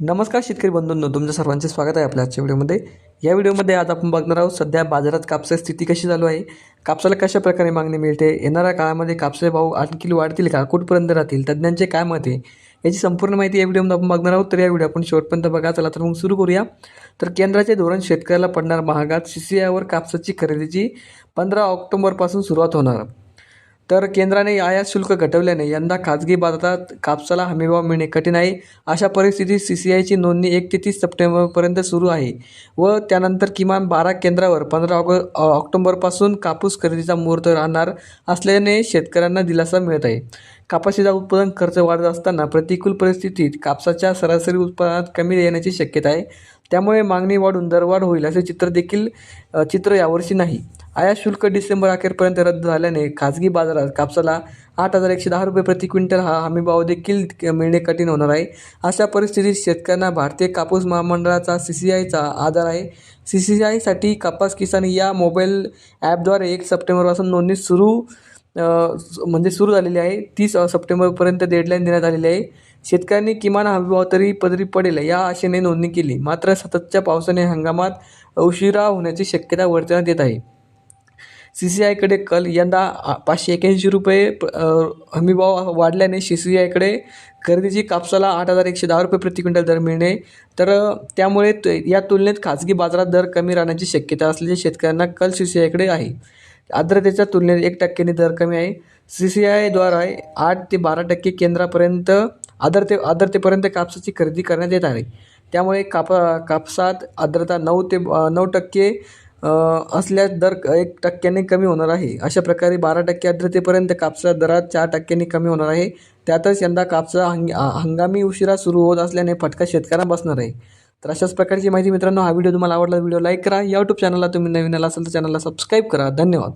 नमस्कार शेतकरी बंधूंनो तुमचं सर्वांचे स्वागत आहे आपल्या आजच्या व्हिडिओमध्ये. या व्हिडिओमध्ये आज आपण बघणार आहोत सध्या बाजारात कापसाची स्थिती कशी चालू आहे कापसाला कशा प्रकारे मागणी मिळते येणाऱ्या काळामध्ये कापसाचे भाव आणखी वाढतील का कुठपर्यंत राहतील तज्ज्ञांचे काय मत आहे याची संपूर्ण माहिती या व्हिडिओमध्ये आपण बघणार आहोत. तर या व्हिडिओ आपण शेवटपर्यंत बघा चला तर मग सुरू करूया. तर केंद्राचे धोरण शेतकऱ्याला पडणार महागात सी सी आयवर कापसाची खरेदीची पंधरा ऑक्टोबरपासून सुरुवात होणार. तर केंद्राने आयात शुल्क घटवल्याने यंदा खाजगी बाजारात कापसाला हमीभाव मिळणे कठीण आहे. अशा परिस्थितीत सी सी आयची नोंदणी एक ते तीस सप्टेंबरपर्यंत सुरू आहे व त्यानंतर किमान बारा केंद्रावर पंधरा ऑग ऑक्टोंबरपासून कापूस खरेदीचा मुहूर्त राहणार असल्याने शेतकऱ्यांना दिलासा मिळत आहे. कापाशीचा उत्पादन खर्च वाढत असताना प्रतिकूल परिस्थितीत कापसाच्या सरासरी उत्पादनात कमी येण्याची शक्यता आहे. त्यामुळे मागणी वाढून दरवाढ होईल असे चित्र देखील चित्र यावर्षी नाही. आयात शुल्क डिसेंबर अखेरपर्यंत रद्द झाल्याने खाजगी बाजारात कापसाला आठ हजार एकशे दहा रुपये प्रति क्विंटल हा हमीभाव देखील क- मिळणे कठीण होणार आहे. अशा परिस्थितीत शेतकऱ्यांना भारतीय कापूस महामंडळाचा सी सी आयचा आधार आहे. सी सी आयसाठी कपास किसान या मोबाईल ॲपद्वारे एक सप्टेंबरपासून नोंदणी सुरू म्हणजे सुरू झालेली आहे. तीस सप्टेंबरपर्यंत डेडलाईन देण्यात आलेली आहे. शेतकऱ्यांनी किमान हमीभाव तरी पदरी पडेल या आशेने नोंदणी केली. मात्र सततच्या पावसाने हंगामात उशिरा होण्याची शक्यता वर्तवण्यात येत आहे. सी सी आयकडे कल यंदा पाचशे एक्याऐंशी रुपये प- हमीभाव वाढल्याने सी सी आयकडे खरेदीची कापसाला आठ हजार एकशे दहा रुपये प्रति क्विंटल दर मिळणे. तर त्यामुळे त- या तुलनेत खाजगी बाजारात दर कमी राहण्याची शक्यता असल्याचे शेतकऱ्यांना कल सी सी आयकडे आहे. आर्द्रतेच्या तुलनेत एक टक्क्याने दर कमी आहे. सी सी आयद्वारा आठ ते बारा टक्के केंद्रापर्यंत आर्द्रते आर्द्रतेपर्यंत कापसाची खरेदी करण्यात येत आहे. त्यामुळे काप कापसात आर्द्रता नऊ ते नऊ टक्के असल्यास दर एक टक्क्याने कमी होणार आहे. अशा प्रकारे बारा टक्के आर्द्रतेपर्यंत कापसा दरात चार टक्क्यांनी कमी होणार आहे. त्यातच यंदा कापसा हंग हंगामी उशिरा सुरू होत असल्याने फटका शेतकऱ्यांना बसणार आहे. तर अशाच प्रकारची माहिती मित्रांनो हा व्हिडिओ तुम्हाला आवडला व्हिडिओ लाईक करा. या यूट्यूब चॅनलला तुम्ही नवीन आला असेल तर चॅनलला सबस्क्राईब करा. धन्यवाद.